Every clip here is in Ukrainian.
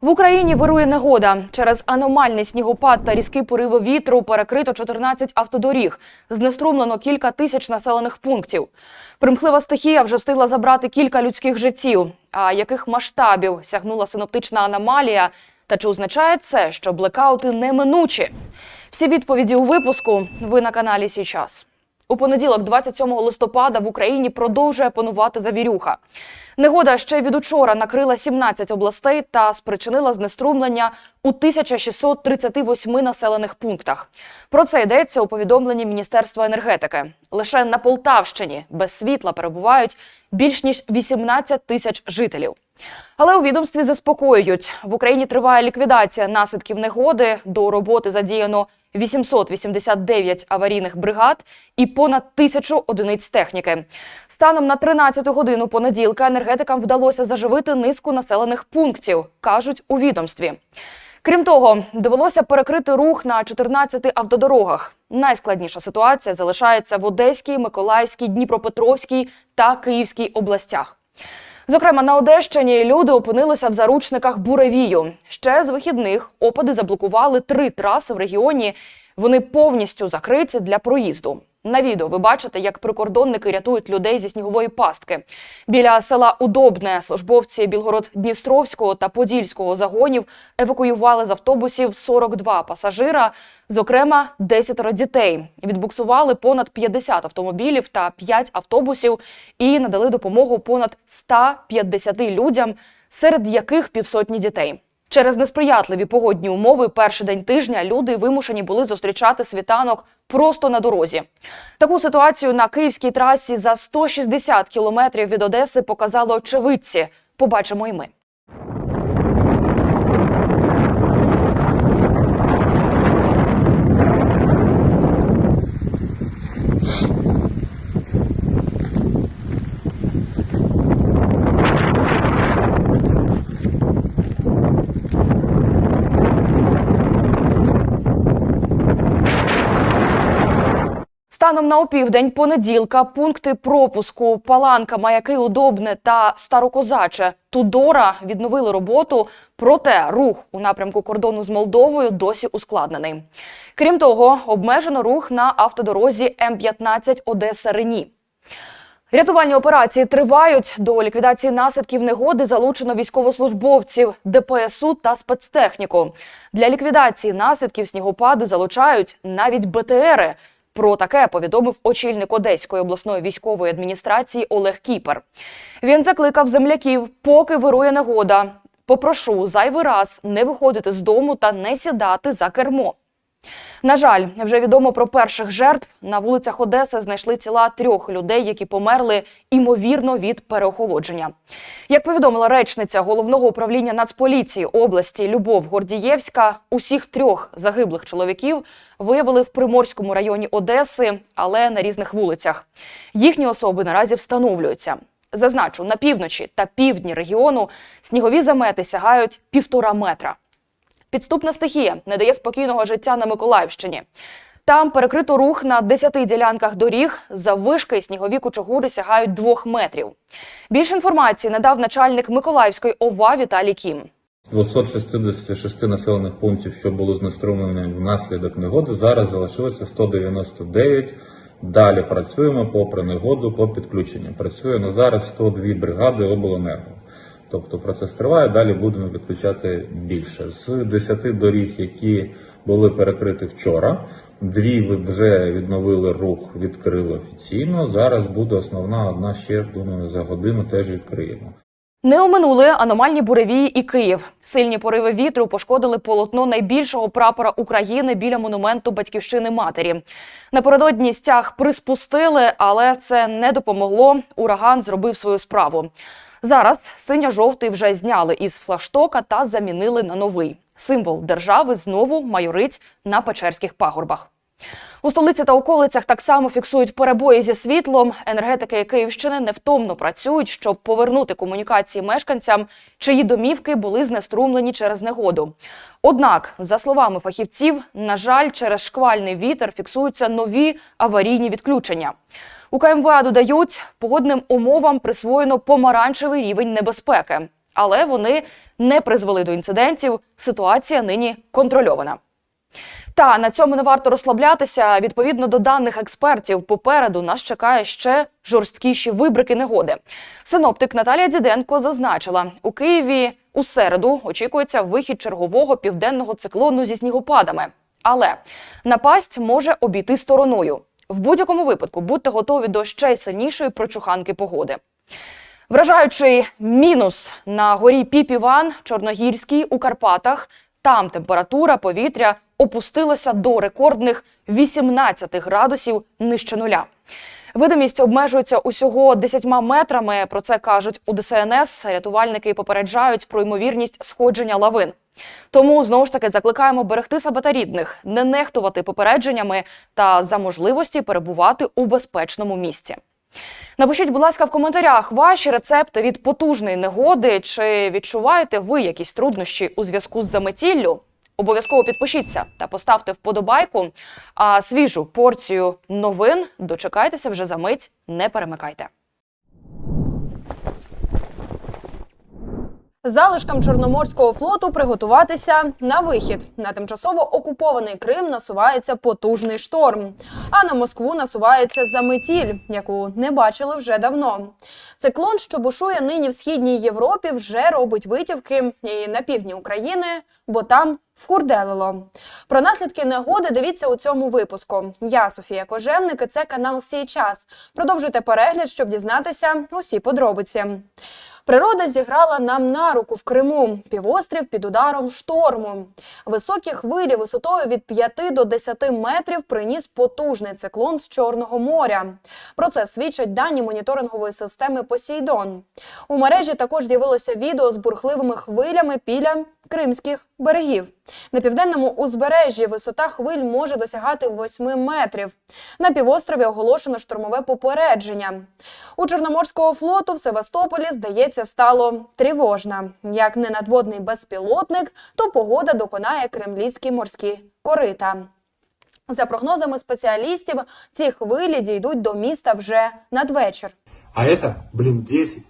В Україні вирує негода. Через аномальний снігопад та різкі пориви вітру перекрито 14 автодоріг. Знеструмлено кілька тисяч населених пунктів. Примхлива стихія вже встигла забрати кілька людських життів. А яких масштабів сягнула синоптична аномалія? Та чи означає це, що блекаути неминучі? Всі відповіді у випуску ви на каналі Січас. У понеділок, 27 листопада, в Україні продовжує панувати завірюха. Негода ще від учора накрила 17 областей та спричинила знеструмлення у 1638 населених пунктах. Про це йдеться у повідомленні Міністерства енергетики. Лише на Полтавщині без світла перебувають більш ніж 18 тисяч жителів. Але у відомстві заспокоюють, в Україні триває ліквідація наслідків негоди. До роботи задіяно 889 аварійних бригад і понад тисячу одиниць техніки. Станом на 13 годину понеділка енергетикам вдалося заживити низку населених пунктів, кажуть у відомстві. Крім того, довелося перекрити рух на 14 автодорогах. Найскладніша ситуація залишається в Одеській, Миколаївській, Дніпропетровській та Київській областях. Зокрема, на Одещині люди опинилися в заручниках буревію. Ще з вихідних опади заблокували три траси в регіоні. Вони повністю закриті для проїзду. На відео ви бачите, як прикордонники рятують людей зі снігової пастки. Біля села Удобне службовці Білгород-Дністровського та Подільського загонів евакуювали з автобусів 42 пасажира, зокрема 10 дітей. Відбуксували понад 50 автомобілів та 5 автобусів і надали допомогу понад 150 людям, серед яких півсотні дітей. Через несприятливі погодні умови перший день тижня люди вимушені були зустрічати світанок просто на дорозі. Таку ситуацію на київській трасі за 160 кілометрів від Одеси показали очевидці. Побачимо й ми. Станом на опівдень понеділка пункти пропуску Паланка, Маяки, Удобне та Старокозаче Тудора відновили роботу, проте рух у напрямку кордону з Молдовою досі ускладнений. Крім того, обмежено рух на автодорозі М15 Одеса Рені. Рятувальні операції тривають. До ліквідації наслідків негоди залучено військовослужбовців, ДПСУ та спецтехніку. Для ліквідації наслідків снігопаду залучають навіть БТРи. Про таке повідомив очільник Одеської обласної військової адміністрації Олег Кіпер. Він закликав земляків, поки вирує нагода. Попрошу зайвий раз не виходити з дому та не сідати за кермо. На жаль, вже відомо про перших жертв. На вулицях Одеси знайшли тіла трьох людей, які померли імовірно від переохолодження. Як повідомила речниця головного управління Нацполіції області Любов Гордієвська, усіх трьох загиблих чоловіків виявили в Приморському районі Одеси, але на різних вулицях. Їхні особи наразі встановлюються. Зазначу, на півночі та півдні регіону снігові замети сягають півтора метра. Підступна стихія не дає спокійного життя на Миколаївщині. Там перекрито рух на 10 ділянках доріг. Заввишки снігові кучугури сягають двох метрів. Більше інформації надав начальник Миколаївської ОВА Віталій Кім. 266 населених пунктів, що були знеструмлені внаслідок негоди, зараз залишилося 199. Далі працюємо попри негоду по підключенню. Працює на зараз 102 бригади обленерго. Тобто процес триває, далі будемо відключати більше. З 10 доріг, які були перекриті вчора, дві вже відновили рух, відкрили офіційно. Зараз буде основна одна ще, думаю, за годину теж відкриємо. Не оминули аномальні буревії і Київ. Сильні пориви вітру пошкодили полотно найбільшого прапора України біля монументу батьківщини матері. Напередодні стяг приспустили, але це не допомогло. Ураган зробив свою справу. Зараз синьо-жовтий вже зняли із флаштока та замінили на новий. Символ держави знову майорить на Печерських пагорбах. У столиці та околицях так само фіксують перебої зі світлом. Енергетики Київщини невтомно працюють, щоб повернути комунікації мешканцям, чиї домівки були знеструмлені через негоду. Однак, за словами фахівців, на жаль, через шквальний вітер фіксуються нові аварійні відключення. У КМВА додають, погодним умовам присвоєно помаранчевий рівень небезпеки, але вони не призвели до інцидентів. Ситуація нині контрольована. Та на цьому не варто розслаблятися. Відповідно до даних експертів, попереду нас чекає ще жорсткіші вибрики негоди. Синоптик Наталія Діденко зазначила, у Києві у середу очікується вихід чергового південного циклону зі снігопадами. Але напасть може обійти стороною. В будь-якому випадку будьте готові до ще сильнішої прочуханки погоди. Вражаючий мінус на горі Піп-Іван, Чорногірській у Карпатах. Там температура повітря опустилася до рекордних 18 градусів нижче нуля. Видимість обмежується усього 10 метрами. Про це кажуть у ДСНС. Рятувальники попереджають про ймовірність сходження лавин. Тому знову ж таки закликаємо берегти себе та рідних, не нехтувати попередженнями та за можливості перебувати у безпечному місці. Напишіть, будь ласка, в коментарях ваші рецепти від потужної негоди. Чи відчуваєте ви якісь труднощі у зв'язку з заметіллю? Обов'язково підпишіться та поставте вподобайку. А свіжу порцію новин дочекайтеся вже за мить. Не перемикайте. Залишкам Чорноморського флоту приготуватися на вихід. На тимчасово окупований Крим насувається потужний шторм. А на Москву насувається заметіль, яку не бачили вже давно. Циклон, що бушує нині в східній Європі, вже робить витівки і на півдні України, бо там вхурделило. Про наслідки негоди дивіться у цьому випуску. Я Софія Кожевник, і це канал Сій час. Продовжуйте перегляд, щоб дізнатися усі подробиці. Природа зіграла нам на руку в Криму. Півострів під ударом шторму. Високі хвилі висотою від 5 до 10 метрів приніс потужний циклон з Чорного моря. Про це свідчать дані моніторингової системи Посейдон. У мережі також з'явилося відео з бурхливими хвилями біля кримських берегів. На південному узбережжі висота хвиль може досягати 8 метрів. На півострові оголошено штормове попередження. У Чорноморського флоту в Севастополі, здається, стало тривожно. Як не надводний безпілотник, то погода доконає кремлівські морські корита. За прогнозами спеціалістів, ці хвилі дійдуть до міста вже надвечір. А это, блин, 10.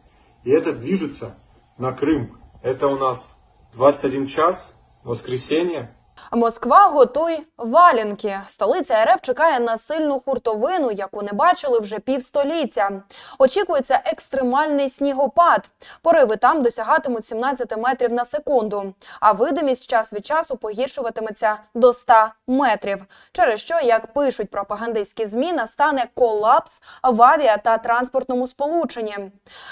И это движется на Крым. Это у нас 21 час, воскресенье. Москва готуй валянки. Столиця РФ чекає на сильну хуртовину, яку не бачили вже півстоліття. Очікується екстремальний снігопад. Пориви там досягатимуть 17 метрів на секунду, а видимість час від часу погіршуватиметься до 100 метрів. Через що, як пишуть пропагандистські змі, настане колапс в авіа та транспортному сполученні.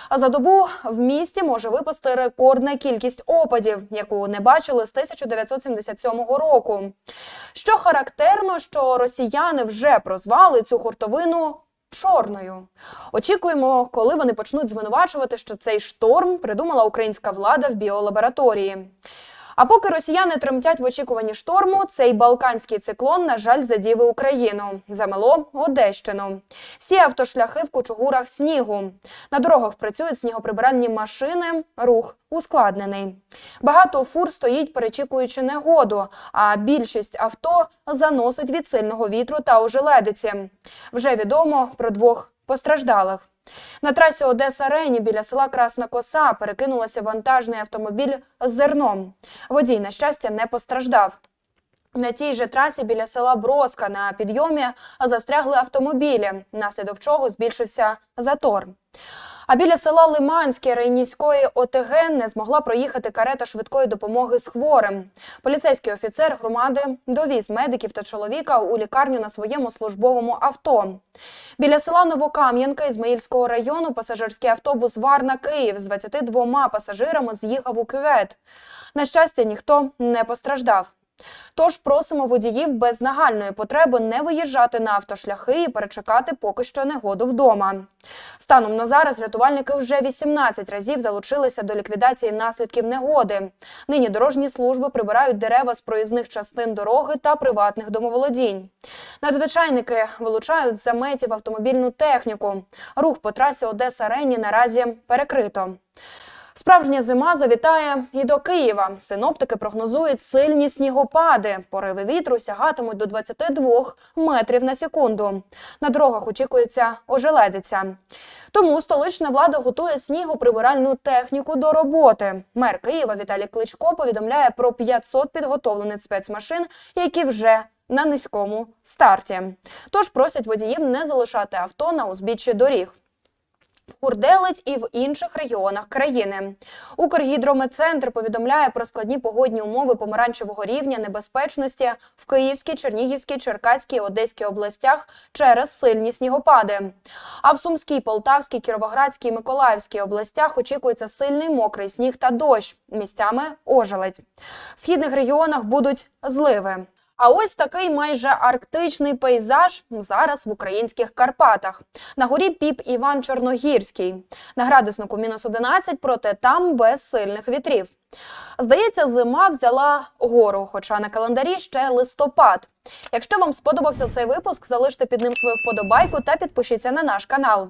А за добу в місті може випасти рекордна кількість опадів, яку не бачили з 1977 року. Що характерно, що росіяни вже прозвали цю хуртовину. Чорною очікуємо, коли вони почнуть звинувачувати, що цей шторм придумала українська влада в біолабораторії. А поки росіяни тремтять в очікуванні шторму, цей балканський циклон, на жаль, задів і Україну. Замело Одещину. Всі автошляхи в кучугурах снігу. На дорогах працюють снігоприбиральні машини, рух ускладнений. Багато фур стоїть, перечікуючи негоду, а більшість авто заносить від сильного вітру та ожеледиці. Вже відомо про двох постраждалих. На трасі Одеса Рені біля села Красна Коса перекинулося вантажний автомобіль з зерном. Водій, на щастя, не постраждав. На тій же трасі біля села Броска на підйомі застрягли автомобілі, наслідок чого збільшився затор. А біля села Лиманське Рейніської ОТГ не змогла проїхати карета швидкої допомоги з хворим. Поліцейський офіцер громади довіз медиків та чоловіка у лікарню на своєму службовому авто. Біля села Новокам'янка Ізмаїльського району пасажирський автобус Варна Київ з 22 пасажирами з'їхав у кювет. На щастя, ніхто не постраждав. Тож просимо водіїв без нагальної потреби не виїжджати на автошляхи і перечекати поки що негоду вдома. Станом на зараз рятувальники вже 18 разів залучилися до ліквідації наслідків негоди. Нині дорожні служби прибирають дерева з проїзних частин дороги та приватних домоволодінь. Надзвичайники вилучають заметів автомобільну техніку. Рух по трасі Одеса Рені наразі перекрито. Справжня зима завітає і до Києва. Синоптики прогнозують сильні снігопади. Пориви вітру сягатимуть до 22 метрів на секунду. На дорогах очікується ожеледиця. Тому столична влада готує снігоприбиральну техніку до роботи. Мер Києва Віталій Кличко повідомляє про 500 підготовлених спецмашин, які вже на низькому старті. Тож просять водіїв не залишати авто на узбіччі доріг. В Хурделить і в інших регіонах країни. Укргідрометцентр повідомляє про складні погодні умови помаранчевого рівня небезпечності в Київській, Чернігівській, Черкаській, Одеській областях через сильні снігопади. А в Сумській, Полтавській, Кіровоградській, Миколаївській областях очікується сильний мокрий сніг та дощ, місцями ожеледь. В східних регіонах будуть зливи. А ось такий майже арктичний пейзаж зараз в українських Карпатах. На горі піп Іван Чорногірський. На градуснику мінус 11, проте там без сильних вітрів. Здається, зима взяла гору, хоча на календарі ще листопад. Якщо вам сподобався цей випуск, залиште під ним свою вподобайку та підпишіться на наш канал.